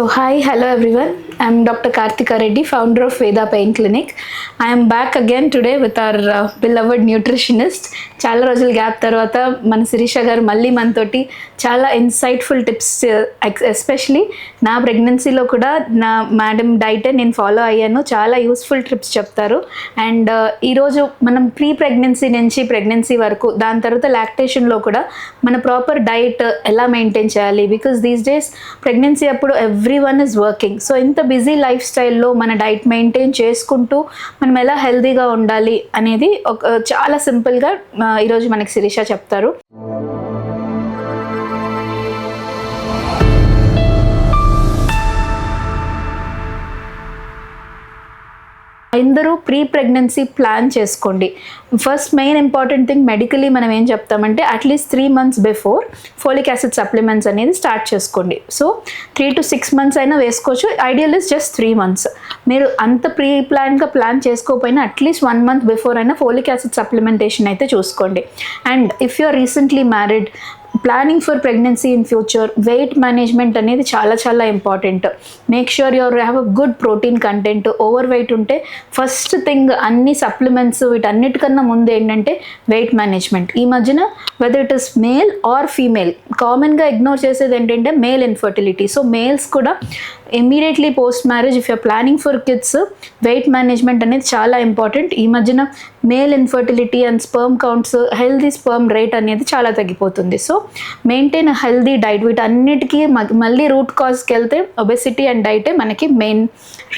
So, hi, hello everyone. I'm Dr. Karthika Reddy, founder of Veda Pain Clinic. I am back again today with our uh, beloved nutritionist. చాలా రోజుల gap తర్వాత మన శిరీష గారు మళ్ళీ మనతోటి చాలా ఇన్సైట్ఫుల్ టిప్స్ ఎస్పెషలీ నా ప్రెగ్నెన్సీలో కూడా నా మేడం డైట్ నేను ఫాలో అయ్యాను చాలా యూస్ఫుల్ ట్రిప్స్ చెప్తారు అండ్ uh, ఈరోజు మనం ప్రీ ప్రెగ్నెన్సీ నుంచి ప్రెగ్నెన్సీ వరకు దాని తర్వాత లాక్టేషన్లో కూడా మన ప్రాపర్ డైట్ ఎలా మెయింటైన్ చేయాలి బికాస్ దీస్ డేస్ ప్రెగ్నెన్సీ అప్పుడు every one is working so ఇంత బిజీ లైఫ్ స్టైల్లో మన డైట్ మెయింటైన్ చేసుకుంటూ మనం ఎలా హెల్దీగా ఉండాలి అనేది ఒక చాలా సింపుల్గా ఈరోజు మనకి శిరీష చెప్తారు. అందరూ ప్రీ ప్రెగ్నెన్సీ ప్లాన్ చేసుకోండి. First main important thing medically మనం ఏం చెప్తామంటే at least three months before folic acid supplements అనేది స్టార్ట్ చేసుకోండి. So three to six months అయినా వేసుకోవచ్చు. Ideal is just three months మీరు అంత ప్రీ ప్లాన్గా plan చేసుకోకపోయినా at least one month before అయినా ఫోలిక్ యాసిడ్ సప్లిమెంటేషన్ అయితే చూసుకోండి. And if you are recently married planning for pregnancy in future weight management అనేది చాలా చాలా important make sure your have a good protein content over weight ఉంటే first thing అన్ని supplements వీటన్నిటికన్నా ముందు ఏంటంటే వెయిట్ మేనేజ్మెంట్ ఈ మధ్యన whether it is male or female కామన్గా ఇగ్నోర్ చేసేది ఏంటంటే మేల్ ఇన్ఫర్టిలిటీ సో మేల్స్ కూడా immediately post marriage if you're planning for kids weight management అనేది చాలా ఇంపార్టెంట్ ఈ మధ్యన male infertility and sperm counts healthy sperm rate అనేది చాలా తగ్గిపోతుంది. సో మెయింటైన్ హెల్దీ డైట్ వీటన్నిటికీ మళ్ళీ రూట్ కాజ్కి వెళ్తే ఒబెసిటీ అండ్ డైటే మనకి మెయిన్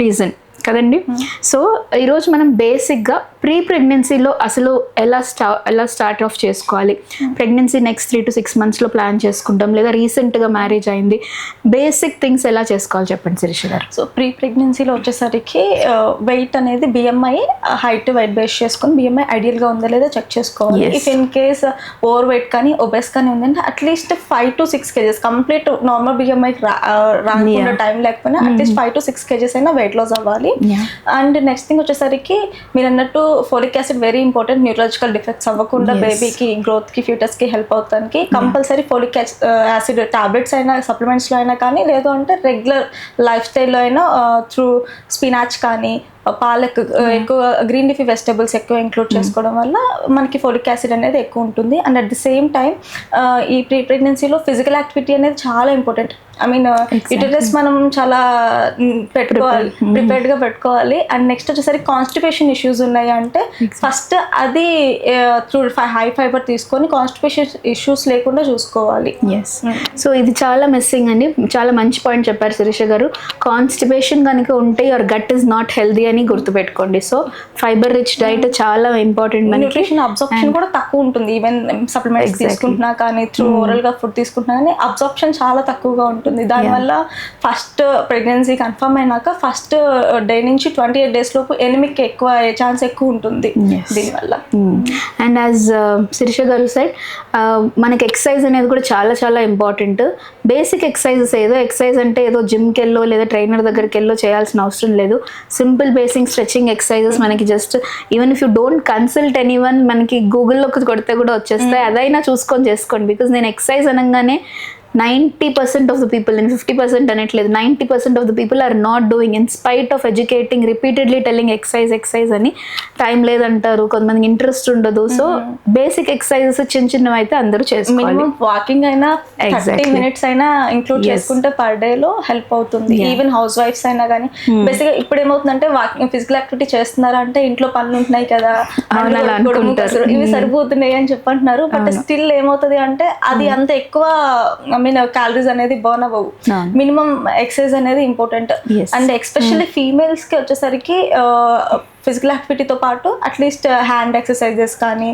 రీజన్ కదండి? సో ఈరోజు మనం బేసిక్గా ప్రీ ప్రెగ్నెన్సీలో అసలు ఎలా స్టా ఎలా స్టార్ట్ ఆఫ్ చేసుకోవాలి? Pregnancy next three to six మంత్స్లో ప్లాన్ చేసుకుంటాం లేదా రీసెంట్గా మ్యారేజ్ అయింది. బేసిక్ థింగ్స్ ఎలా చేసుకోవాలి చెప్పండి శిరీష గారు? సో ప్రీ ప్రెగ్నెన్సీలో వచ్చేసరికి వెయిట్ అనేది బిఎంఐ హైట్ వెయిట్ బేస్ చేసుకొని బిఎంఐ ఐడియల్గా ఉందా లేదా చెక్ చేసుకోవాలి. If in case over weight కానీ ఒబెస్ కానీ ఉందంటే at least five to six kgs. Complete normal బిఎంఐకి రాకుండా. టైం లేకపోయినా at least five to six kgs అయినా వెయిట్ లాస్ అవ్వాలి. అండ్ నెక్స్ట్ థింగ్ వచ్చేసరికి మీరు అన్నట్టు folic acid very important neurological defects అవ్వకుండా. బేబీకి గ్రోత్కి ఫ్యూటర్స్కి హెల్ప్ అవుతానికి కంపల్సరీ ఫోలిక్ యాసిడ్ టాబ్లెట్స్ అయినా సప్లిమెంట్స్లో అయినా కానీ లేదు అంటే రెగ్యులర్ లైఫ్ స్టైల్లో అయినా త్రూ స్పినాచ్ కానీ పాలక్ ఎక్కువ గ్రీన్ లీఫీ వెజిటబుల్స్ ఎక్కువ ఇంక్లూడ్ చేసుకోవడం వల్ల మనకి ఫోలిక్ యాసిడ్ అనేది ఎక్కువ ఉంటుంది. And at the same time ఈ ప్రీ ప్రెగ్నెన్సీలో ఫిజికల్ యాక్టివిటీ అనేది చాలా ఇంపార్టెంట్. ఐ మీన్ యూటిలైస్ మనం చాలా పెట్టుకోవాలి ప్రిపేర్డ్గా పెట్టుకోవాలి. అండ్ నెక్స్ట్ వచ్చేసరికి కాన్స్టిపేషన్ ఇష్యూస్ ఉన్నాయి అంటే ఫస్ట్ అది త్రూ హై ఫైబర్ తీసుకొని కాన్స్టిపేషన్ ఇష్యూస్ లేకుండా చూసుకోవాలి. ఎస్ సో ఇది చాలా మిస్సింగ్ అండి. చాలా మంచి పాయింట్ చెప్పారు శిరీష గారు. కాన్స్టిపేషన్ కనుక ఉంటే your gut is not healthy అని గుర్తుపెట్టుకోండి. సో ఫైబర్ రిచ్ డైట్ చాలా ఇంపార్టెంట్ మనకి. న్యూట్రిషన్ అబ్జార్ప్షన్ కూడా తక్కువ ఉంటుంది. Even supplements. తీసుకుంటున్నా కానీ త్రూ ఓరల్గా ఫుడ్ తీసుకుంటున్నా కానీ అబ్జార్ప్షన్ చాలా తక్కువగా ఉంటుంది. దానివల్ల ఫస్ట్ ప్రెగ్నెన్సీ కన్ఫర్మ్ అయినాక ఫస్ట్ డే నుంచి ట్వంటీ ఎయిట్ డేస్ లోపు ఎనిమిక్ ఎక్కువ అయ్యే ఛాన్స్ ఎక్కువ ఉంటుంది. దీనివల్ల అండ్ యాజ్ శిరీష గారు సైడ్ మనకి ఎక్సర్సైజ్ అనేది కూడా చాలా చాలా ఇంపార్టెంట్ బేసిక్ ఎక్సర్సైజెస్ ఏదో ఎక్సర్సైజ్ అంటే ఏదో జిమ్కి వెళ్ళో లేదా ట్రైనర్ దగ్గరికి వెళ్ళో చేయాల్సిన అవసరం లేదు. సింపుల్ బేసిక్ స్ట్రెచింగ్ ఎక్సర్సైజెస్ మనకి just even if you don't consult anyone మనకి గూగుల్లో కొడితే కూడా వచ్చేస్తాయి. అదైనా చూసుకొని చేసుకోండి. బికాజ్ నేను ఎక్సర్సైజ్ అనగానే ninety percent of the people నేను ఫిఫ్టీ పర్సెంట్ అనట్లేదు ninety percent of the people are not doing in spite of educating repeatedly telling exercise exercise అని టైం లేదంటారు కొంతమందికి ఇంట్రెస్ట్ ఉండదు సో బేసిక్ ఎక్సర్సైజెస్ చిన్న చిన్నవి అయితే అందరూ చేసుకోవాలి మినిమం వాకింగ్ అయినా థర్టీ. మినిట్స్ అయినా ఇంక్లూడ్. చేసుకుంటే పర్ డే లో హెల్ప్ అవుతుంది. ఈవెన్ హౌస్ వైఫ్స్ అయినా కానీ బేసిక్గా ఇప్పుడు ఏమవుతుందంటే వాకింగ్ ఫిజికల్ యాక్టివిటీ చేస్తున్నారా అంటే ఇంట్లో పనులు ఉంటున్నాయి కదా ఇవి Hmm. సరిపోతున్నాయి అని చెప్పంటున్నారు బట్. స్టిల్ ఏమవుతుంది అంటే అది అంత ఎక్కువ మీన్ క్యాలరీస్ అనేది బర్న్ అవ్వవు. మినిమం ఎక్సర్సైజ్ అనేది ఇంపార్టెంట్. అండ్ ఎక్స్పెషల్లీ ఫీమేల్స్కి వచ్చేసరికి ఫిజికల్ యాక్టివిటీతో పాటు అట్లీస్ట్ హ్యాండ్ ఎక్సర్సైజెస్ కానీ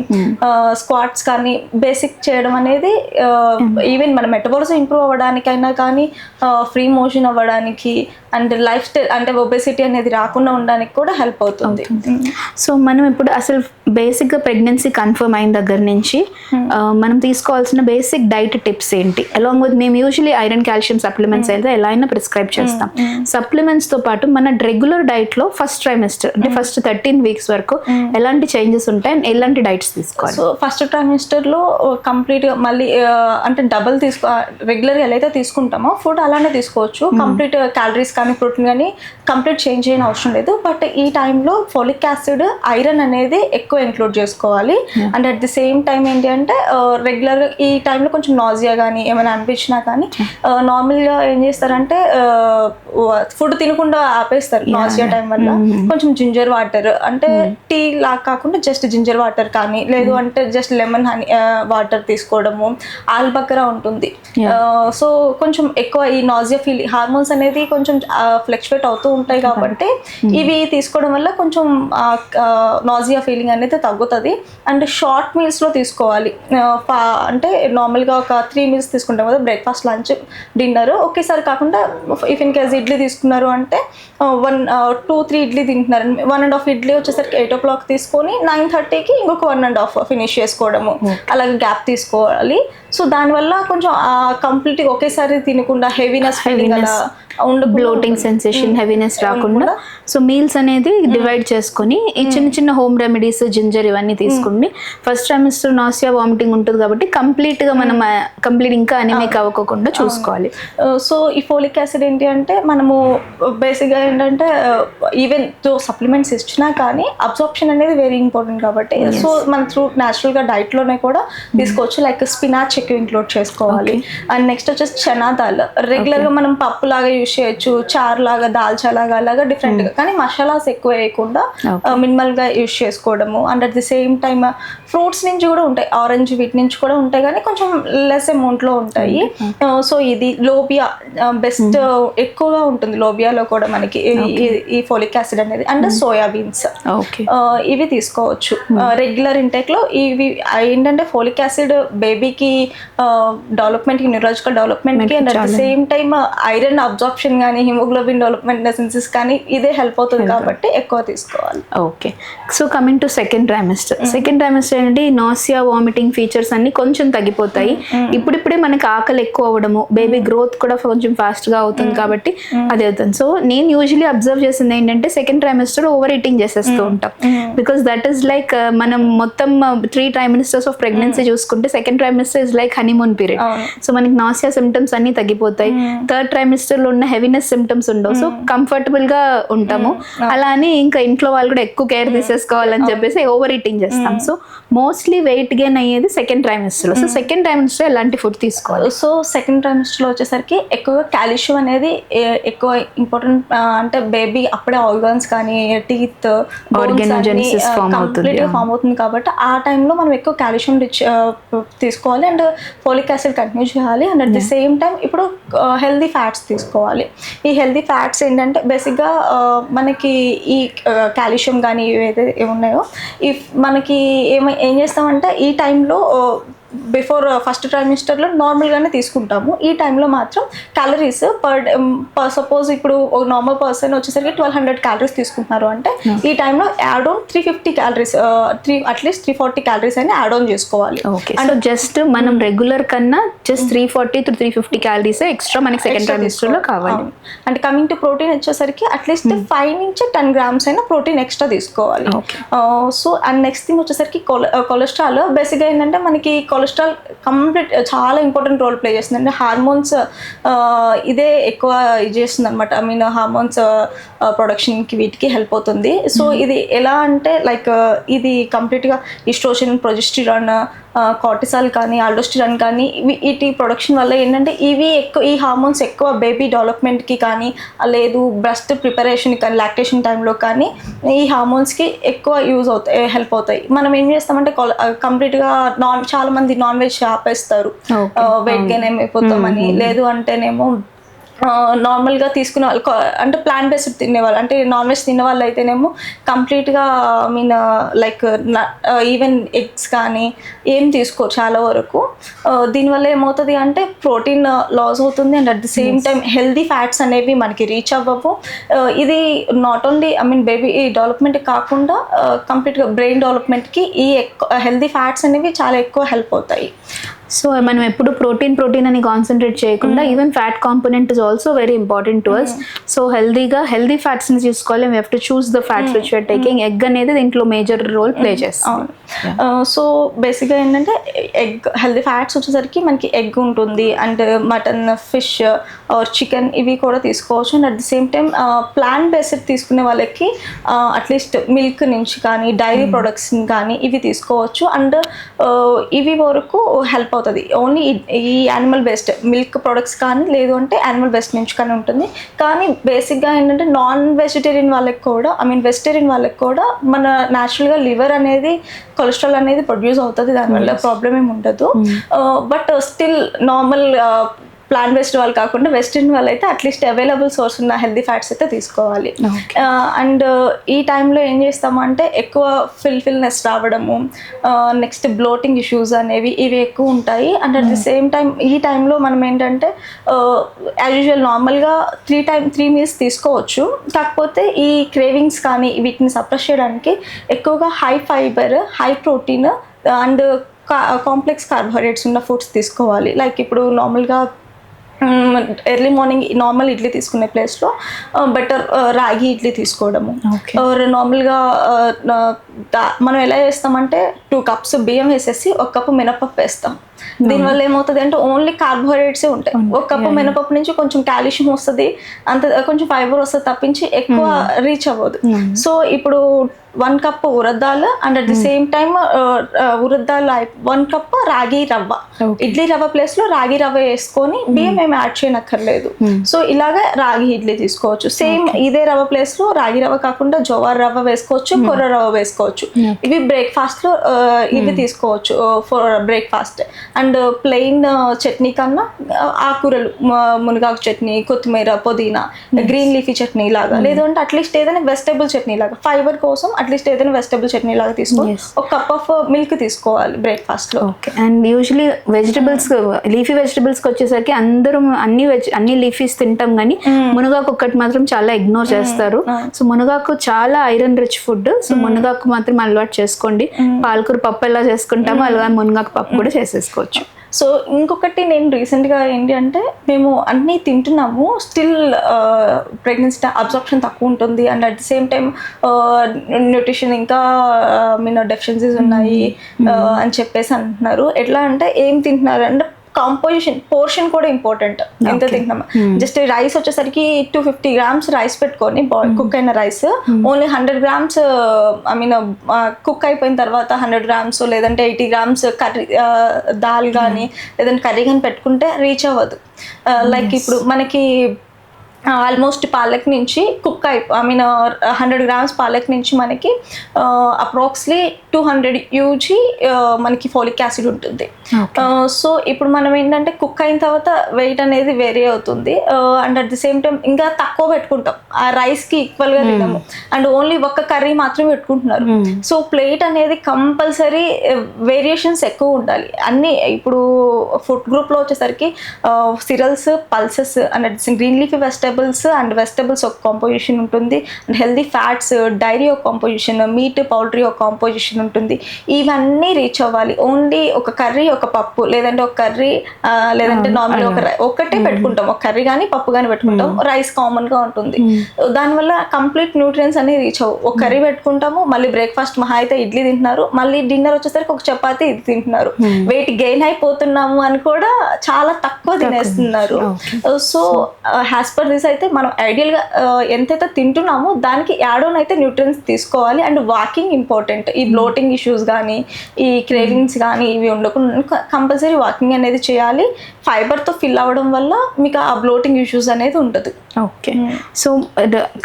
స్క్వాట్స్ కానీ బేసిక్ చేయడం అనేది ఈవెన్ మన మెటబాలిజం ఇంప్రూవ్ అవ్వడానికైనా కానీ ఫ్రీ మోషన్ అవ్వడానికి అండ్ లైఫ్ స్టైల్ అంటే ఒబెసిటీ అనేది రాకుండా ఉండడానికి కూడా హెల్ప్ అవుతుంది. సో మనం ఇప్పుడు అసలు బేసిక్గా ప్రెగ్నెన్సీ కన్ఫర్మ్ అయిన దగ్గర నుంచి మనం తీసుకోవాల్సిన బేసిక్ డైట్ టిప్స్ ఏంటి? అలాంగ్ విత్ మేము యూజువలీ ఐరన్ కాల్షియం సప్లిమెంట్స్ అయితే ఎలా అయినా ప్రిస్క్రైబ్ చేస్తాం. సప్లిమెంట్స్తో పాటు మన రెగ్యులర్ డైట్లో ఫస్ట్ ట్రైమెస్టర్ అంటే ఫస్ట్ థర్టీన్ వీక్స్ వరకు ఎలాంటి చేంజెస్ ఉంటాయి ఎలాంటి డైట్స్ తీసుకోవాలి? సో ఫస్ట్ ట్రైమిస్టర్లో కంప్లీట్గా మళ్ళీ అంటే డబుల్ తీసుకో రెగ్యులర్ ఎలా అయితే తీసుకుంటామో ఫుడ్ అలానే తీసుకోవచ్చు. కంప్లీట్ క్యాలరీస్ కానీ ప్రోటీన్ కానీ కంప్లీట్ చేంజ్ చేయని అవసరం లేదు. బట్ ఈ టైంలో ఫోలిక్ యాసిడ్ ఐరన్ అనేది ఎక్కువ ఇంక్లూడ్ చేసుకోవాలి. And at the same time ఏంటి అంటే రెగ్యులర్ ఈ టైంలో కొంచెం నాజియా కానీ ఏమైనా అనిపించినా కానీ నార్మల్గా ఏం చేస్తారంటే ఫుడ్ తినకుండా ఆపేస్తారు నాజియా టైం వల్ల. కొంచెం జింజర్ వాటర్ అంటే టీ లా కాకుండా జస్ట్ జింజర్ వాటర్ కానీ లేదు అంటే జస్ట్ లెమన్ హనీ వాటర్ తీసుకోవడము ఆల్బకరా ఉంటుంది. సో కొంచెం ఎక్కువ ఈ నాజియా ఫీల్ హార్మోన్స్ అనేది కొంచెం ఫ్లక్చువేట్ అవుతూ ఉంటాయి కాబట్టి ఇవి తీసుకోవడం వల్ల కొంచెం నాజియా ఫీలింగ్ అనేది తగ్గుతుంది. అండ్ షార్ట్ మీల్స్లో తీసుకోవాలి. అంటే నార్మల్గా ఒక త్రీ మీల్స్ తీసుకుంటాం కదా బ్రేక్ఫాస్ట్ లంచ్ డిన్నర్ ఒకేసారి కాకుండా ఇఫ్ ఇన్ కేస్ ఇడ్లీ తీసుకున్నారు అంటే వన్ టూ త్రీ ఇడ్లీ తింటున్నారు. వన్ అండ్ హాఫ్ ఇడ్లీ వచ్చేసరికి ఎయిట్ ఓ క్లాక్ తీసుకొని నైన్ థర్టీకి ఇంకొక వన్ అండ్ హాఫ్ ఫినిష్ చేసుకోవడము. అలాగే గ్యాప్ తీసుకోవాలి. సో దానివల్ల కొంచెం కంప్లీట్గా ఒకేసారి తినకుండా హెవీనెస్ ఫీలింగ్ అలా బ్లోటింగ్ సెన్సేషన్ హెవీనెస్ రాకుండా. సో మీల్స్ అనేది డివైడ్ చేసుకొని ఈ చిన్న చిన్న హోమ్ రెమెడీస్ జింజర్ ఇవన్నీ తీసుకుని ఫస్ట్ ట్రైమిస్టర్ నాసియా వామిటింగ్ ఉంటుంది కాబట్టి కంప్లీట్గా మనం కంప్లీట్ ఇంకా అనిమిక్ అవ్వకుండా చూసుకోవాలి. సో ఈ ఫోలిక్ యాసిడ్ ఏంటి అంటే మనము బేసిక్గా ఏంటంటే ఈవెన్తో సప్లిమెంట్స్ ఇచ్చినా కానీ అబ్జార్ప్షన్ అనేది వెరీ ఇంపార్టెంట్ కాబట్టి సో మన త్రూ న్యాచురల్గా డైట్లోనే కూడా తీసుకోవచ్చు. లైక్ స్పినాచ్ ఎక్కువ ఇంక్లూడ్ చేసుకోవాలి. అండ్ నెక్స్ట్ వచ్చేసి చనా దాల్ రెగ్యులర్గా మనం పప్పు లాగా యూస్ చేయొచ్చు చారు లాగా దాల్చా లాగా అలాగా డిఫరెంట్గా కానీ మసాలాస్ ఎక్కువ వేయకుండా మినిమల్గా యూస్ చేసుకోవడము. And at the same time fruits నుంచి కూడా ఉంటాయి. ఆరెంజ్ వీటి నుంచి కూడా ఉంటాయి. కానీ కొంచెం లెస్ అమౌంట్లో ఉంటాయి. సో ఇది లోబియా బెస్ట్ ఎక్కువగా ఉంటుంది లోబియాలో కూడా మనకి. ఈ- ఫోలిక్ యాసిడ్ అనేది. అండ్ సోయా బీన్స్ ఓకే ఇవి తీసుకోవచ్చు. రెగ్యులర్ ఇంటెక్లో ఇవి ఏంటంటే ఫోలిక్ యాసిడ్ బేబీకి డెవలప్మెంట్కి న్యూరాలజికల్ డెవలప్మెంట్కి and at the same time iron absorption కానీ హిమోగ్లోబిన్ డెవలప్మెంట్ సెన్సెస్ కానీ ఇదే హెల్ప్ అవుతుంది కాబట్టి ఎక్కువ తీసుకోవాలి. Okay so coming to second trimester second trimester ఏంటంటే ఈ నాసియా వామిటింగ్ ఫీచర్స్ అన్ని కొంచెం తగ్గిపోతాయి. ఇప్పుడిప్పుడే మనకి ఆకలి ఎక్కువ అవ్వడము బేబీ గ్రోత్ కూడా కొంచెం fast గా అవుతుంది కాబట్టి అది అవుతుంది. సో నేను యూజువలీ అబ్జర్వ్ చేసింది ఏంటంటే సెకండ్ ట్రైమిస్టర్ ఓవర్ ఈటింగ్ చేసేస్తూ ఉంటాం. బికాస్ దట్ ఈస్ లైక్ మనం మొత్తం త్రీ ట్రైమిస్టర్స్ ఆఫ్ ప్రెగ్నెన్సీ చూసుకుంటే second trimester is like honeymoon period. So మనకి నాసియా సిమ్టమ్స్ అన్ని తగ్గిపోతాయి. థర్డ్ ట్రైమిస్టర్లో ఉన్న హెవీనెస్ సిమ్టమ్స్ ఉండవు. సో కంఫర్టబుల్గా ఉంటాము. అలా అని ఇంకా ఇంట్లో వాళ్ళు కూడా ఎక్కువ కేర్ తీసేసుకోవాలని చెప్పేసి ఓవర్ ఈటింగ్ చేస్తాం సో మోస్ట్లీ వెయిట్ గెయిన్ అయ్యేది సెకండ్ ట్రైమిస్టర్లో. సో సెకండ్ ట్రైమిస్టర్ ఎలాంటి ఫుడ్ తీసుకోవాలి? సో సెకండ్ ట్రైమిస్టర్లో వచ్చేసరికి ఎక్కువగా కాల్షియం అనేది ఎక్కువ ఇంపార్టెంట్ అంటే బేబీ అప్పుడే ఆర్గాన్స్ కానీ టీత్. ఫామ్ అవుతుంది. కాబట్టి ఆ టైంలో మనం ఎక్కువ కాల్షియం రిచ్ తీసుకోవాలి. అండ్ ఫోలిక్ యాసిడ్ కంటిన్యూ చేయాలి and at the same time ఇప్పుడు హెల్దీ ఫ్యాట్స్ తీసుకోవాలి. ఈ హెల్దీ ఫ్యాట్స్ ఏంటంటే బేసిక్గా మనకి ఈ కాల్షియం కానీ ఏవైతే ఉన్నాయో ఈ మనకి ఏమై ఏం చేస్తామంటే ఈ టైంలో బిఫోర్ ఫస్ట్ ట్రైమిస్టర్లో నార్మల్గానే తీసుకుంటాము. ఈ టైంలో మాత్రం క్యాలరీస్ పర్ సపోజ్ ఇప్పుడు ఒక నార్మల్ పర్సన్ వచ్చేసరికి ట్వెల్వ్ హండ్రెడ్ క్యాలరీస్ తీసుకుంటున్నారు అంటే ఈ టైంలో add on three fifty calories three at least three forty calories అయినా యాడ్ ఆన్ చేసుకోవాలి. ఓకే సో జస్ట్ మనం రెగ్యులర్ కన్నా just three forty to three fifty calories extra మనకి సెకండ్ ట్రైమిస్టర్లో కావాలి. అంటే కమింగ్ టు ప్రోటీన్ వచ్చేసరికి అట్లీస్ట్ ఫైవ్ నుంచి టెన్ గ్రామ్స్ అయినా ప్రోటీన్ ఎక్స్ట్రా తీసుకోవాలి. సో అండ్ నెక్స్ట్ థింగ్ వచ్చేసరికి కొలెస్ట్రాల్ బేసిక్గా ఏంటంటే మనకి కొలెస్ట్రాల్ కంప్లీట్ చాలా ఇంపార్టెంట్ రోల్ ప్లే చేస్తుంది. అంటే హార్మోన్స్ ఇదే ఎక్కువ ఇది చేస్తుంది అనమాట ఐ మీన్ హార్మోన్స్ ప్రొడక్షన్కి వీటికి హెల్ప్ అవుతుంది. సో ఇది ఎలా అంటే లైక్ ఇది కంప్లీట్గా ఇస్ట్రోజన్ ప్రొజెస్టిరాన్ కార్టిసాల్ కానీ ఆల్డోస్టిరాన్ కానీ ఇవి వీటి ప్రొడక్షన్ వల్ల ఏంటంటే ఇవి ఎక్కువ ఈ హార్మోన్స్ ఎక్కువ బేబీ డెవలప్మెంట్కి కానీ లేదు బ్రెస్ట్ ప్రిపరేషన్ కానీ లాక్టేషన్ టైంలో కానీ ఈ హార్మోన్స్కి ఎక్కువ యూజ్ అవుతాయి హెల్ప్ అవుతాయి. మనం ఏం చేస్తామంటే కంప్లీట్గా నాన్ చాలా మంది నాన్ వెజ్ ఆపేస్తారు. వెయిట్ గెయిన్ ఏమైపోతామని లేదు అంటేనేమో నార్మల్గా తీసుకునే వాళ్ళు అంటే ప్లాన్ బేస్డ్ తినేవాళ్ళు అంటే నాన్ వెజ్ తినే వాళ్ళు అయితేనేమో కంప్లీట్గా I mean like even eggs కానీ ఏం తీసుకో చాలా వరకు. దీనివల్ల ఏమవుతుంది అంటే ప్రోటీన్ లాస్ అవుతుంది and at the same time healthy fats అనేవి మనకి రీచ్ అవ్వవు. ఇది not only I mean baby ఈ డెవలప్మెంట్ కాకుండా కంప్లీట్గా బ్రెయిన్ డెవలప్మెంట్కి ఈ ఎక్కువ హెల్దీ ఫ్యాట్స్ అనేవి చాలా ఎక్కువ హెల్ప్ అవుతాయి. సో మనం ఎప్పుడు ప్రోటీన్ ప్రోటీన్ అని కాన్సన్ట్రేట్ చేయకుండా even fat component is also very important to us so హెల్దీగా హెల్దీ ఫ్యాట్స్ని తీసుకోవాలి we have to choose the fats which are taking egg అనేది దీంట్లో మేజర్ రోల్ ప్లే చేస్తుంది. సో బేసిక్గా ఏంటంటే ఎగ్ హెల్దీ ఫ్యాట్స్ వచ్చేసరికి మనకి ఎగ్ ఉంటుంది. And mutton fish or chicken ఇవి కూడా తీసుకోవచ్చు. And at the same time plant based తీసుకునే వాళ్ళకి అట్లీస్ట్ మిల్క్ నుంచి కానీ డైరీ ప్రొడక్ట్స్ కానీ ఇవి తీసుకోవచ్చు. అండ్ ఇవి వరకు హెల్ప్ అవుతుంది ఓన్లీ ఈ యానిమల్ బేస్డ్ మిల్క్ ప్రొడక్ట్స్ కానీ లేదు అంటే యానిమల్ బేస్డ్ నుంచి కానీ ఉంటుంది. కానీ బేసిక్గా ఏంటంటే నాన్ వెజిటేరియన్ వాళ్ళకి కూడా ఐ మీన్ వెజిటేరియన్ వాళ్ళకి కూడా మన న్యాచురల్గా లివర్ అనేది కొలెస్ట్రాల్ అనేది ప్రొడ్యూస్ అవుతుంది. దానివల్ల ప్రాబ్లం ఏమి ఉండదు. But still normal plant based వాళ్ళు కాకుండా వెస్టర్న్ వాళ్ళు అయితే అట్లీస్ట్ అవైలబుల్ సోర్స్ ఉన్న హెల్దీ ఫ్యాట్స్ అయితే తీసుకోవాలి. అండ్ ఈ టైంలో ఏం చేస్తామంటే ఎక్కువ ఫిల్ ఫిల్నెస్ రావడము నెక్స్ట్ బ్లోటింగ్ ఇష్యూస్ అనేవి ఇవి ఎక్కువ ఉంటాయి. And at the same time ఈ టైంలో మనం ఏంటంటే యాజ్ యూజువల్ నార్మల్గా త్రీ టైం త్రీ మీల్స్ తీసుకోవచ్చు. కాకపోతే ఈ క్రేవింగ్స్ కానీ వీటిని సప్రెస్ చేయడానికి ఎక్కువగా high fibre high protein and complex carbohydrates ఉన్న ఫుడ్స్ తీసుకోవాలి. లైక్ ఇప్పుడు నార్మల్గా ఎర్లీ మార్నింగ్ నార్మల్ ఇడ్లీ తీసుకునే ప్లేస్లో బెటర్ రాగి ఇడ్లీ తీసుకోవడము Okay. మనం ఎలా చేస్తామంటే టూ కప్స్ బియ్యం వేసేసి ఒక కప్పు మినపప్పు వేస్తాం. దీనివల్ల ఏమవుతుంది అంటే ఓన్లీ కార్బోహైడ్రేట్సే ఉంటాయి. ఒక కప్పు మినపప్పు నుంచి కొంచెం కాల్షియం వస్తుంది. అంత కొంచెం ఫైబర్ వస్తుంది తప్పించి ఎక్కువ రీచ్ అవ్వదు. సో ఇప్పుడు one cup ఉరద్దాలు and at the same time ఉరద్దాలు one cup ragi rava. Idli రవ్వ ప్లేస్లో రాగి రవ్వ వేసుకొని బియ్యం ఏమి యాడ్ చేయనక్కర్లేదు. సో ఇలాగే రాగి ఇడ్లీ తీసుకోవచ్చు. సేమ్ ఇదే రవ్వ ప్లేస్లో రాగి రవ్వ కాకుండా జోవార్ రవ్వ వేసుకోవచ్చు కొర్ర రవ్వ వేసుకోవచ్చు. ఇవి బ్రేక్ఫాస్ట్లో ఆ, ఇవి తీసుకోవచ్చు for breakfast and plain chutney కన్నా ఆ, ఆకుకూరలు మునగాకు చట్నీ కొత్తిమీర పుదీనా గ్రీన్ లీఫీ చట్నీ లాగా. లేదంటే అట్లీస్ట్ ఏదైనా వెజిటేబుల్ చట్నీ లాగా. ఫైబర్ కోసం అట్లీస్ట్ ఏదైనా వెజిటేబుల్ చట్నీ లాగా Yes. ఒక కప్ ఆఫ్ మిల్క్ తీసుకోవాలి బ్రేక్ఫాస్ట్లో okay and usually vegetables leafy వెజిటబుల్స్కి వచ్చేసరికి అందరం అన్ని వెజ్ అన్ని లీఫీస్ తింటాం కానీ మునగాకు ఒక్కటి మాత్రం చాలా ఇగ్నోర్ చేస్తారు. సో మునగాకు చాలా ఐరన్ రిచ్ ఫుడ్ సో మునగాకు మాత్రం అలవాటు చేసుకోండి. పాలకూర పప్పు ఎలా చేసుకుంటామో అలా మునగాకు పప్పు కూడా చేసేసుకోవచ్చు. సో ఇంకొకటి నేను రీసెంట్గా ఏంటి అంటే మేము అన్నీ తింటున్నాము. స్టిల్ ప్రెగ్నెన్సీ అబ్జార్ప్షన్ తక్కువ ఉంటుంది. And at the same time nutrition ఇంకా మీన్ డెఫిషియన్సీస్ ఉన్నాయి. అని చెప్పేసి అంటున్నారు. ఎట్లా అంటే ఏం తింటున్నారు అంటే కాంపోజిషన్ పోర్షన్ కూడా ఇంపార్టెంట్ ఎంత తింటున్నాము జస్ట్ రైస్ వచ్చేసరికి టూ ఫిఫ్టీ గ్రామ్స్ రైస్ పెట్టుకొని కుక్ అయిన rice only hundred grams I mean cook అయిపోయిన తర్వాత హండ్రెడ్ గ్రామ్స్ లేదంటే ఎయిటీ గ్రామ్స్ కర్రీ దాల్ కానీ లేదంటే కర్రీ కానీ పెట్టుకుంటే రీచ్ అవ్వదు. లైక్ ఇప్పుడు మనకి ఆల్మోస్ట్ పాలక్ నుంచి కుక్ అయి I mean hundred grams palak నుంచి మనకి అప్రాక్స్లీ టూ హండ్రెడ్ యూజీ మనకి ఫోలిక్ యాసిడ్ ఉంటుంది. సో ఇప్పుడు మనం ఏంటంటే కుక్ అయిన తర్వాత వెయిట్ అనేది వేరీ అవుతుంది. And at the same time ఇంకా తక్కువ పెట్టుకుంటాం. ఆ రైస్కి ఈక్వల్గా తినము. అండ్ ఓన్లీ ఒక్క కర్రీ మాత్రమే పెట్టుకుంటున్నారు. సో ప్లేట్ అనేది కంపల్సరీ వేరియేషన్స్ ఎక్కువ ఉండాలి. అన్ని ఇప్పుడు ఫుడ్ గ్రూప్లో వచ్చేసరికి cereals pulses and green leafy vegetables and vegetables ఒక కాంపోజిషన్ ఉంటుంది. అండ్ హెల్దీ ఫ్యాట్స్ డైరీ ఒక కాంపోజిషన్ మీట్ పౌల్ట్రీ ఒక కాంపోజిషన్ ఉంటుంది. ఇవన్నీ రీచ్ అవ్వాలి. ఓన్లీ ఒక కర్రీ ఒక పప్పు లేదంటే ఒక కర్రీ లేదంటే నార్మల్ ఒక ఒక్కటే పెట్టుకుంటాం. ఒక కర్రీ కానీ పప్పు కానీ పెట్టుకుంటాం. రైస్ కామన్గా ఉంటుంది. దానివల్ల కంప్లీట్ న్యూట్రియన్స్ అన్ని రీచ్ అవ్వు. ఒక కర్రీ పెట్టుకుంటాము మళ్ళీ బ్రేక్ఫాస్ట్ మహా అయితే ఇడ్లీ తింటున్నారు. మళ్ళీ డిన్నర్ వచ్చేసరికి ఒక చపాతి ఇది తింటున్నారు. వెయిట్ గెయిన్ అయిపోతున్నాము అని కూడా చాలా తక్కువ తినేస్తున్నారు. సో హ్యాస్ పర్ దిస్ అయితే మనం ఐడియల్గా ఎంతైతే తింటున్నామో దానికి యాడ్ ఆన్ అయితే న్యూట్రియన్స్ తీసుకోవాలి. అండ్ వాకింగ్ ఇంపార్టెంట్ ఈ బ్లోటింగ్ ఇష్యూస్ కానీ ఈ క్రేవింగ్స్ కానీ ఇవి ఉండకుండా కంపల్సరీ వాకింగ్ అనేది చేయాలి. ఫైబర్తో ఫిల్ అవ్వడం వల్ల మీకు ఆ బ్లోటింగ్ ఇష్యూస్ అనేది ఉంటుంది. Okay so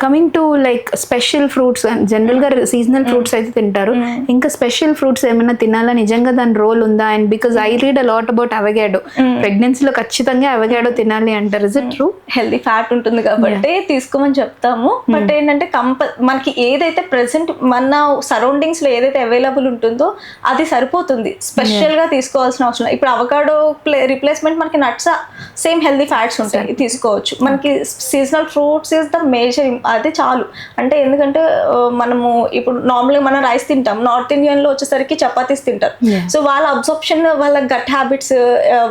coming to like special fruits జనరల్గా సీజనల్ ఫ్రూట్స్ అయితే తింటారు. ఇంకా స్పెషల్ ఫ్రూట్స్ ఏమైనా తినాలా? నిజంగా దాని రోల్ ఉందా? And because I read a lot about avocado ప్రెగ్నెన్సీలో ఖచ్చితంగా అవగాడో తినాలి అంటారు. Is it true healthy fat ఉంటుంది కాబట్టి తీసుకోమని చెప్తాము. బట్ ఏంటంటే కంప మనకి ఏదైతే ప్రెసెంట్ మన సరౌండింగ్స్లో ఏదైతే అవైలబుల్ ఉంటుందో అది సరిపోతుంది. స్పెషల్గా తీసుకోవాల్సిన అవసరం. ఇప్పుడు అవకాడో రిప్లేస్మెంట్ మనకి నట్స్ సేమ్ హెల్దీ ఫ్యాట్స్ ఉంటాయి. తీసుకోవచ్చు. మనకి seasonal fruits is the major అది చాలు. అంటే ఎందుకంటే మనము ఇప్పుడు నార్మల్గా మనం రైస్ తింటాం. నార్త్ ఇండియన్లో వచ్చేసరికి చపాతీస్ తింటారు. సో వాళ్ళ అబ్జర్ప్షన్ వాళ్ళ గట్ హ్యాబిట్స్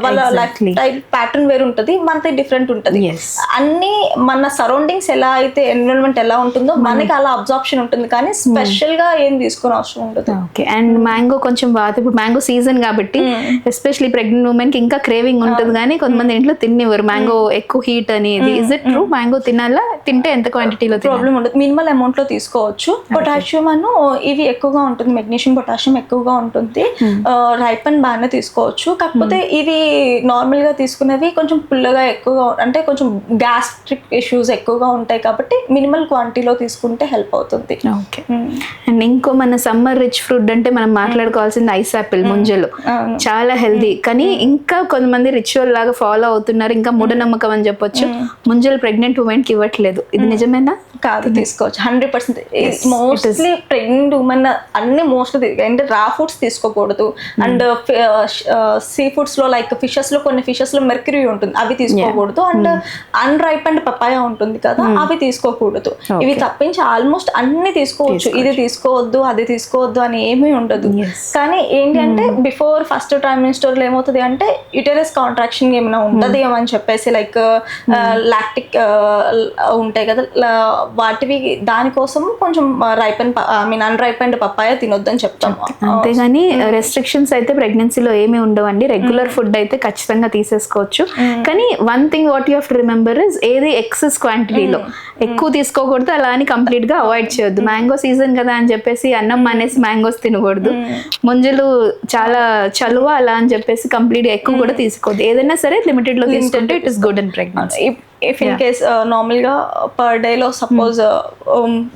వాళ్ళ లైఫ్. స్టైల్ ప్యాటర్న్ వేరు ఉంటుంది. మనది డిఫరెంట్ ఉంటుంది. అన్ని మన సరౌండింగ్స్ ఎలా అయితే ఎన్విరాన్మెంట్ ఎలా ఉంటుందో మనకి అలా అబ్జార్ప్షన్ ఉంటుంది. కానీ స్పెషల్గా ఏం తీసుకునే అవసరం ఉండదు. ఓకే అండ్ మ్యాంగో కొంచెం బాగా ఇప్పుడు మ్యాంగో సీజన్ కాబట్టి ఎస్పెషలీ ప్రెగ్నెంట్ ఉమెన్కి ఇంకా క్రేవింగ్ ఉంటుంది కానీ కొంతమంది ఇంట్లో తినేవారు. మ్యాంగో ఎక్కువ హీట్ అనేది. ఇస్ ఇట్ ట్రూ మ్యాంగో తినాలా? తింటే ఎంత క్వాంటిటీలో ప్రాబ్లం ఉండదు. మినిమల్ అమౌంట్లో తీసుకోవచ్చు. పొటాషియం అను ఇవి ఎక్కువగా ఉంటుంది. మెగ్నీషియం పొటాషియం ఎక్కువగా ఉంటుంది. రైప్ అండ్ బాగానే తీసుకోవచ్చు. కాకపోతే ఇవి నార్మల్గా తీసుకునేవి కొంచెం పుల్లగా ఎక్కువగా అంటే కొంచెం గ్యాస్ట్రిక్ ఇష్యూస్ ఎక్కువగా ఉంటాయి కాబట్టి మినిమల్ క్వాంటిటీలో తీసుకుంటే హెల్ప్ అవుతుంది. ఓకే. అండ్ ఇంకో మన సమ్మర్ రిచ్ ఫ్రూట్ అంటే మనం మాట్లాడుకోవాల్సింది ఐస్ యాపిల్ ముంజలు. అవును. చాలా హెల్దీ. కానీ ఇంకా కొంతమంది రిచువల్ లాగా ఫాలో అవుతున్నారు. ఇంకా మూఢనమ్మకం అని చెప్పొచ్చు. ముంజలు ప్రెగ్నెంట్ ఉమెన్కి ఇవ్వట్లేదు. ఇది నిజమేనా? కాదు తీసుకోవచ్చు. Hundred percent mostly pregnant women అన్ని మోస్ట్లీ అంటే రా ఫుడ్స్ తీసుకోకూడదు. అండ్ సీ ఫుడ్స్లో లైక్ ఫిషెస్లో కొన్ని ఫిషెస్లో మెర్క్యూరీ ఉంటుంది. అవి తీసుకోకూడదు. అండ్ అన్రైప్ అండ్ పపాయ ఉంటుంది కదా అవి తీసుకోకూడదు. ఇవి తప్పించి ఆల్మోస్ట్ అన్ని తీసుకోవచ్చు. ఇది తీసుకోవద్దు అది తీసుకోవద్దు అని ఏమీ ఉండదు. కానీ ఏంటి అంటే బిఫోర్ ఫస్ట్ ట్రైమిస్టర్లో ఏమవుతుంది అంటే యుటరస్ కాంట్రాక్షన్ ఏమైనా ఉంటుంది అని చెప్పేసి లైక్ లాక్టిక్ ఉంటాయి కదా వాటివి దానికోసం కొంచెం ripe and I mean unripe and papaya తినొద్దని చెప్తాము. అంతేగాని రెస్ట్రిక్షన్స్ అయితే ప్రెగ్నెన్సీలో ఏమీ ఉండవండి. రెగ్యులర్ ఫుడ్ అయితే ఖచ్చితంగా తీసేసుకోవచ్చు. కానీ one thing what you have to remember is ఏది ఎక్సెస్ క్వాంటిటీలో ఎక్కువ తీసుకోకూడదు అలా అని కంప్లీట్గా అవాయిడ్ చేయొద్దు. మ్యాంగో సీజన్ కదా అని చెప్పేసి అన్నం మానేసి మ్యాంగోస్ తినకూడదు. ముంజలు చాలా చలువ అలా అని చెప్పేసి కంప్లీట్గా ఎక్కువ కూడా తీసుకోవద్దు. ఏదైనా సరే లిమిటెడ్లో తీసుకుంటే it is good and pregnancy if in case నార్మల్గా పర్ డే లో సపోజ్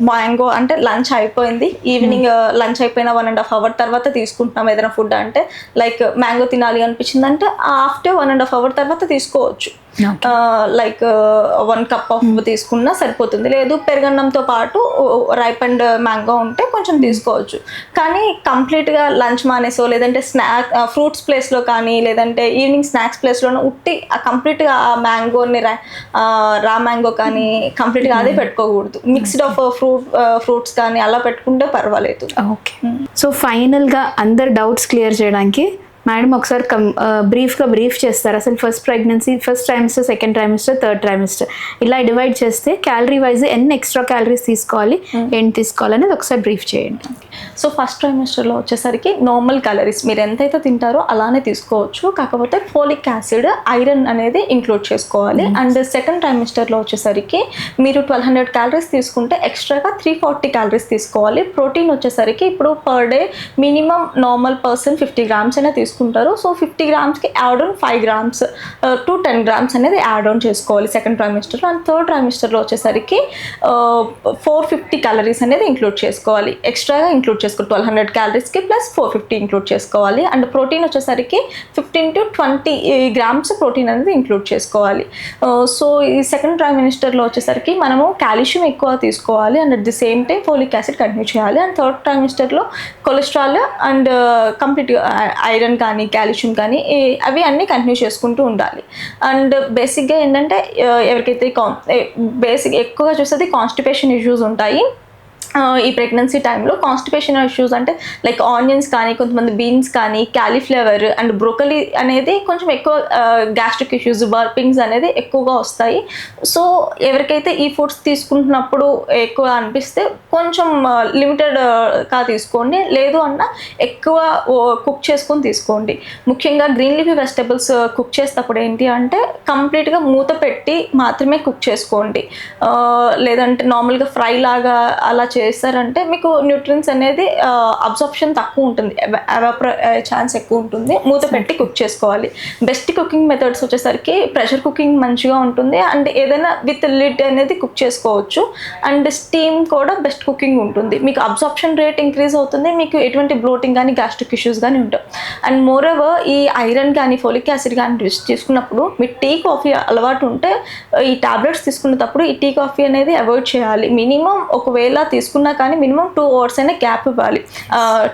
మ్యాంగో అంటే లంచ్ అయిపోయింది. ఈవినింగ్ లంచ్ అయిపోయిన వన్ అండ్ హాఫ్ అవర్ తర్వాత తీసుకుంటున్నాం ఏదైనా ఫుడ్ అంటే లైక్ మ్యాంగో తినాలి అనిపించింది అంటే after one and half hour తర్వాత తీసుకోవచ్చు. లైక్ వన్ కప్ ఆఫ్ తీసుకున్నా సరిపోతుంది. లేదు పెరగన్నంతో పాటు రైప్ అండ్ మ్యాంగో ఉంటే కొంచెం తీసుకోవచ్చు. కానీ కంప్లీట్గా లంచ్ మానేసో లేదంటే స్నాక్ ఫ్రూట్స్ ప్లేస్లో కానీ లేదంటే ఈవినింగ్ స్నాక్స్ ప్లేస్లోనూ ఉట్టి కంప్లీట్గా ఆ మ్యాంగోని రా మ్యాంగో కానీ కంప్లీట్గా అదే పెట్టుకోకూడదు. మిక్స్డ్ ఆఫ్ ఫ్రూట్ ఫ్రూట్స్ కానీ అలా పెట్టుకుంటే పర్వాలేదు. ఓకే సో ఫైనల్గా అందరు డౌట్స్ క్లియర్ చేయడానికి మేడం ఒకసారి కం బ్రీఫ్గా బ్రీఫ్ చేస్తారు. అసలు first pregnancy first trimester second trimester third trimester ఇలా డివైడ్ చేస్తే క్యాలరీ వైజ్ ఎన్ని ఎక్స్ట్రా క్యాలరీస్ తీసుకోవాలి ఏంటి తీసుకోవాలి అనేది ఒకసారి బ్రీఫ్ చేయండి. సో ఫస్ట్ ట్రైమిస్టర్లో వచ్చేసరికి నార్మల్ క్యాలరీస్ మీరు ఎంతైతే తింటారో అలానే తీసుకోవచ్చు. కాకపోతే ఫోలిక్ యాసిడ్ ఐరన్ అనేది ఇంక్లూడ్ చేసుకోవాలి. అండ్ సెకండ్ ట్రైమిస్టర్లో వచ్చేసరికి మీరు ట్వెల్వ్ హండ్రెడ్ క్యాలరీస్ తీసుకుంటే ఎక్స్ట్రాగా త్రీ ఫార్టీ క్యాలరీస్ తీసుకోవాలి. ప్రోటీన్ వచ్చేసరికి ఇప్పుడు per day minimum normal person fifty grams అయినా తీసుకుంటారు. So fifty గ్రామ్స్కి add on five grams to ten grams అనేది యాడ్ ఆన్ చేసుకోవాలి సెకండ్ ట్రైమిస్టర్లో అండ్ థర్డ్ ట్రైమిస్టర్లో వచ్చేసరికి ఫోర్ ఫిఫ్టీ క్యాలరీస్ అనేది ఇంక్లూడ్ చేసుకోవాలి. ఎక్స్ట్రాగా ఇంక్లూడ్ చేసుకోవాలి ట్వెల్వ్ హండ్రెడ్ క్యాలరీస్కి ప్లస్ ఫోర్ ఫిఫ్టీ ఇంక్లూడ్ చేసుకోవాలి. అండ్ ప్రోటీన్ వచ్చేసరికి fifteen to twenty grams protein అనేది ఇంక్లూడ్ చేసుకోవాలి. సో ఈ సెకండ్ ప్రైమ్ మినిస్టర్లో వచ్చేసరికి మనము కాల్షియం ఎక్కువ తీసుకోవాలి. And at the same time folic acid continue చేయాలి. అండ్ థర్డ్ ప్రైమ్ మినిస్టర్లో కొలెస్ట్రాల్ అండ్ కంప్లీట్ ఐరన్ కానీ కాల్షియం కానీ అవి అన్నీ కంటిన్యూ చేసుకుంటూ ఉండాలి. అండ్ బేసిక్గా ఏంటంటే ఎవరికైతే కా బేసిక్ ఎక్కువగా చూసేది కాన్స్టిపేషన్ ఇష్యూస్ ఉంటాయి. ఈ ప్రెగ్నెన్సీ టైంలో కాన్స్టిపేషన్ ఇష్యూస్ అంటే లైక్ ఆనియన్స్ కానీ కొంతమంది బీన్స్ కానీ క్యాలీఫ్లవర్ అండ్ బ్రోకలీ అనేది కొంచెం ఎక్కువ గ్యాస్ట్రిక్ ఇష్యూస్ బర్పింగ్స్ అనేది ఎక్కువగా వస్తాయి. సో ఎవరికైతే ఈ ఫుడ్స్ తీసుకుంటున్నప్పుడు ఎక్కువ అనిపిస్తే కొంచెం లిమిటెడ్గా తీసుకోండి. లేదు అన్న ఎక్కువ కుక్ చేసుకొని తీసుకోండి. ముఖ్యంగా గ్రీన్ లీఫీ వెజిటబుల్స్ కుక్ చేసేటప్పుడు ఏంటి అంటే కంప్లీట్గా మూత పెట్టి మాత్రమే కుక్ చేసుకోండి. లేదంటే నార్మల్గా ఫ్రై లాగా అలా చేస్తారంటే మీకు న్యూట్రియన్స్ అనేది అబ్జార్ప్షన్ తక్కువ ఉంటుంది. ఎవాపర ఛాన్స్ ఎక్కువ ఉంటుంది. మూత పెట్టి కుక్ చేసుకోవాలి. బెస్ట్ కుకింగ్ మెథడ్స్ వచ్చేసరికి ప్రెషర్ కుకింగ్ మంచిగా ఉంటుంది. అండ్ ఏదైనా విత్ లిడ్ అనేది కుక్ చేసుకోవచ్చు. అండ్ స్టీమ్ కూడా బెస్ట్ కుకింగ్ ఉంటుంది. మీకు అబ్జార్ప్షన్ రేట్ ఇంక్రీజ్ అవుతుంది. మీకు ఎటువంటి బ్లోటింగ్ కానీ గ్యాస్ట్రిక్ ఇష్యూస్ కానీ ఉంటాయి అండ్ మోర్ ఓవర్ ఈ ఐరన్ కానీ ఫోలిక్ యాసిడ్ కానీ తీస్- తీసుకున్నప్పుడు మీ టీ కాఫీ అలవాటు ఉంటే ఈ టాబ్లెట్స్ తీసుకునేటప్పుడు ఈ టీ కాఫీ అనేది అవాయిడ్ చేయాలి. మినిమం ఒకవేళ తీసుకు తీసుకున్నా కానీ మినిమం టూ అవర్స్ అయినా గ్యాప్ ఇవ్వాలి.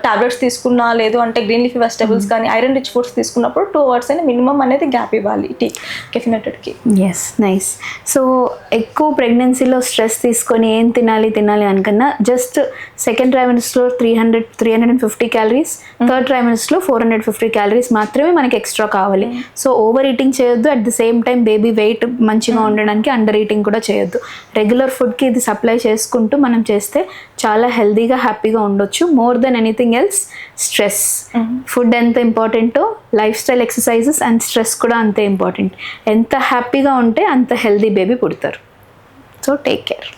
టాబ్లెట్స్ తీసుకున్నా లేదు అంటే గ్రీన్ లీఫీ వెజిటబుల్స్ కానీ ఐరన్ రిచ్ ఫుడ్స్ తీసుకున్నప్పుడు టూ అవర్స్ అయినా మినిమం అనేది గ్యాప్ ఇవ్వాలి టీ కెఫినెటెడ్కి ఎస్ నైస్ సో ఎక్కువ ప్రెగ్నెన్సీలో స్ట్రెస్ తీసుకొని ఏం తినాలి తినాలి అనుకున్నా just second ట్రైమినస్లో three hundred three hundred and fifty calories third ట్రైమినస్లో four hundred fifty calories మాత్రమే మనకి ఎక్స్ట్రా కావాలి. సో ఓవర్ ఈటింగ్ చేయొద్దు. At the same time baby weight మంచిగా ఉండడానికి అండర్ ఈటింగ్ కూడా చేయొద్దు. రెగ్యులర్ ఫుడ్కి ఇది సప్లై చేసుకుంటూ మనం చేస్తే చాలా హెల్తీగా హ్యాపీగా ఉండొచ్చు. More than anything else stress. Food ఎంత ఇంపార్టెంటో life style exercises and stress కూడా అంతే ఇంపార్టెంట్. ఎంత హ్యాపీగా ఉంటే అంత హెల్తీ బేబీ పుడతారు. So take care.